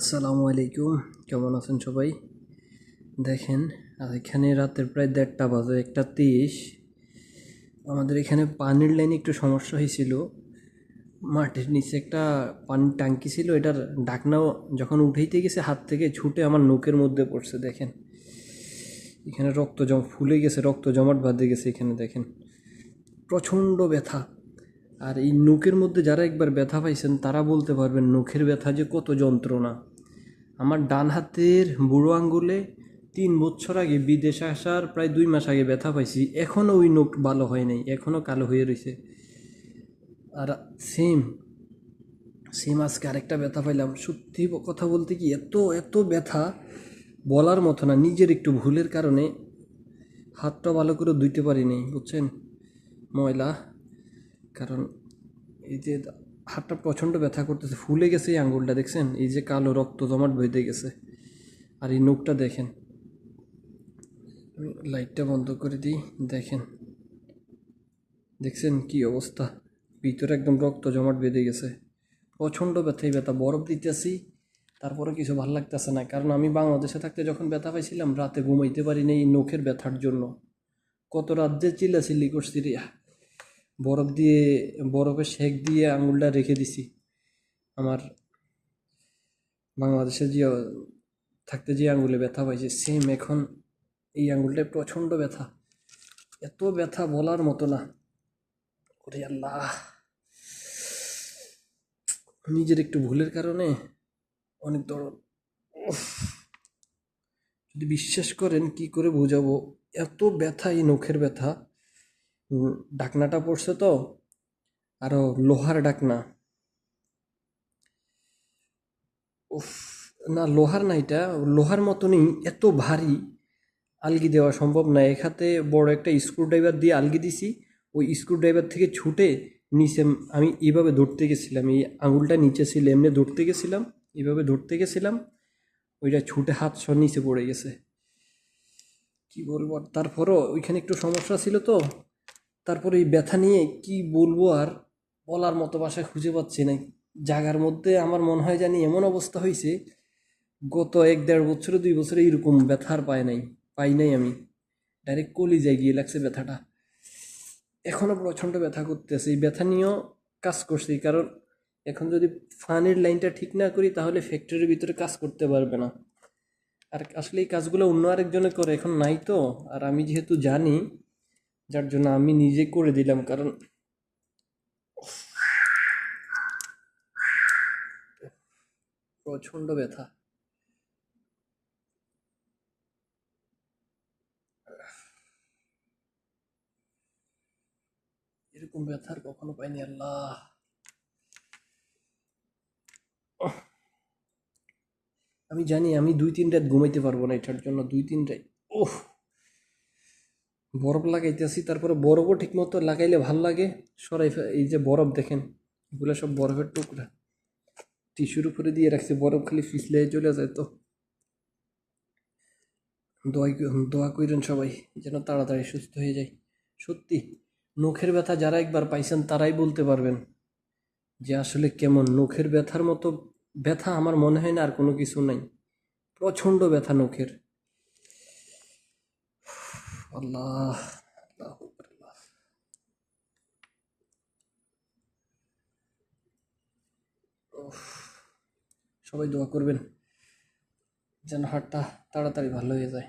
আসসালামু আলাইকুম। কেমন আছেন সবাই? দেখেন আর এখানে রাতের প্রায় দেড়টা বাজে, একটা তেইশ আমাদের এখানে পানির লাইনে একটু সমস্যা হয়েছিল। মাটির নিচে একটা পানির ট্যাঙ্কি ছিল, এটার ডাকনাও যখন উঠাইতে গেছে, হাত থেকে ছুটে আমার নোকের মধ্যে পড়ছে, দেখেন। এখানে রক্ত জম, ফুলে গেছে, রক্ত জমাট বাঁধে গেছে এখানে, দেখেন। প্রচণ্ড ব্যথা। আর এই নখের মধ্যে যারা একবার ব্যথা পাইছেন, তারা বলতে পারবেন, নখের ব্যথা যে কত যন্ত্রণা। আমার ডান হাতের বুড়ো আঙ্গুলে তিন বছর আগে বিদেশে আসার প্রায় দুই মাস আগে ব্যথা পাইছি এখনও ওই নখ ভালো হয় নাই এখনও কালো হয়ে রয়েছে আর সেম সেম আজকে আরেকটা ব্যথা পাইলাম। সত্যি কথা বলতে কি, এত এত ব্যথা বলার মতো না, নিজের একটু ভুলের কারণে হাতটা ভালো করে ধুইতে পারিনি, বুঝছেন? ময়লা, কারণ এই যে হাতটা প্রচণ্ড ব্যথা করতেছে, ফুলে গেছে এই আঙ্গুলটা, দেখছেন? এই যে কালো রক্ত জমাট বইতে গেছে। আর এই নখটা দেখেন। লাইটটা বন্ধ করে দিই, দেখেন। দেখছেন কি অবস্থা? ভিতরে একদম রক্ত জমাট বেঁধে গেছে। প্রচণ্ড ব্যথাই ব্যথা বরফ দিতেছি তারপরে কিছু ভালো লাগতেছে না। কারণ আমি বাংলাদেশে থাকতে যখন ব্যথা পাইছিলাম, রাতে ঘুমাইতে পারিনি এই নখের ব্যথার জন্য। কত রাত যে চিল্লাচিল্লি করছি রে। বরফ দিয়ে বরফে সেক দিয়ে আঙুলটা রেখে দিছি। আমার বাংলাদেশে যে, থাকতে যে আঙুলে ব্যথা পাইছে সেম এখন এই আঙুলটায় প্রচণ্ড ব্যথা। এত ব্যথা বলার মতো না। ওরে আল্লাহ। নিজের একটু ভুলের কারণে অনেক দরদ। যদি বিশ্বাস করেন কি করে বোঝাবো? এত ব্যথা, এই নখের ব্যথা। ডাকনাটা পড়ছে তো, আরও লোহার ডাকনা। উফ, না, লোহার না এটা, লোহার মতনই, এত ভারী আলগি দেওয়া সম্ভব না। এখাতে বড় একটা স্ক্রুড্রাইভার দিয়ে আলগি দিছি, ওই স্ক্রুড্রাইভার থেকে ছুটে নিচে আমি এইভাবে ধরতে গেছিলাম, এই আঙুলটা নিচে ছিল, এমনি ধরতে গেছিলাম, এইভাবে ধরতে গেছিলাম, ওইটা ছুটে হাত সব নিচে পড়ে গেছে। কি বলব তারপরও ওইখানে একটু সমস্যা ছিল তো তারপরে এই ব্যথা নিয়ে কি বলব আর বলার মতো বাসায় খুঁজে পাচ্ছি না। জায়গার মধ্যে আমার মনে হয় জানি এমন অবস্থা হয়েছে, গত এক দেড় বছরে, দুই বছরে এরকম ব্যথা আর পাই নাই পাই নাই আমি। ডাইরেক্ট কলিজায় গিয়ে লাগছে ব্যথাটা। এখনও প্রচণ্ড ব্যথা করতেছে। এই ব্যথা নিয়েও কাজ করছি, কারণ এখন যদি ফানের লাইনটা ঠিক না করি, তাহলে ফ্যাক্টরির ভিতরে কাজ করতে পারবে না। আর আসলে এই কাজগুলো অন্য আরেকজনে করে, এখন নাই তো। আর আমি যেহেতু জানি যার জন্য আমি নিজে করে দিলাম, কারণ প্রচণ্ড ব্যথা। এরকম ব্যথা আর কখনো পাইনি, আল্লাহ। আমি জানি আমি দুই, তিন রাত ঘুমাইতে পারব না এটার জন্য, দুই, তিন রাত। ওহ বরফ লাগাইতেছি, তারপরে বরফও ঠিক মতো লাগাইলে ভালো লাগে। সরাই এই যে বরফ দেখেন, এগুলো সব বরফের টুকরা। টিস্যুর উপরে দিয়ে রাখছি, বরফ খালি ফিসলে চলে যায় তো। দোয়া দোয়া করেন সবাই, যেন তাড়াতাড়ি সুস্থ হয়ে যায়। সত্যি, নখের ব্যথা যারা একবার পাইছেন, তারাই বলতে পারবেন যে আসলে কেমন। নখের ব্যথার মতো ব্যথা আমার মনে হয় না আর কোনো কিছু নাই। প্রচণ্ড ব্যথা নখের। সবাই দোয়া করবেন যেন হাটটা তাড়াতাড়ি ভালো হয়ে যায়।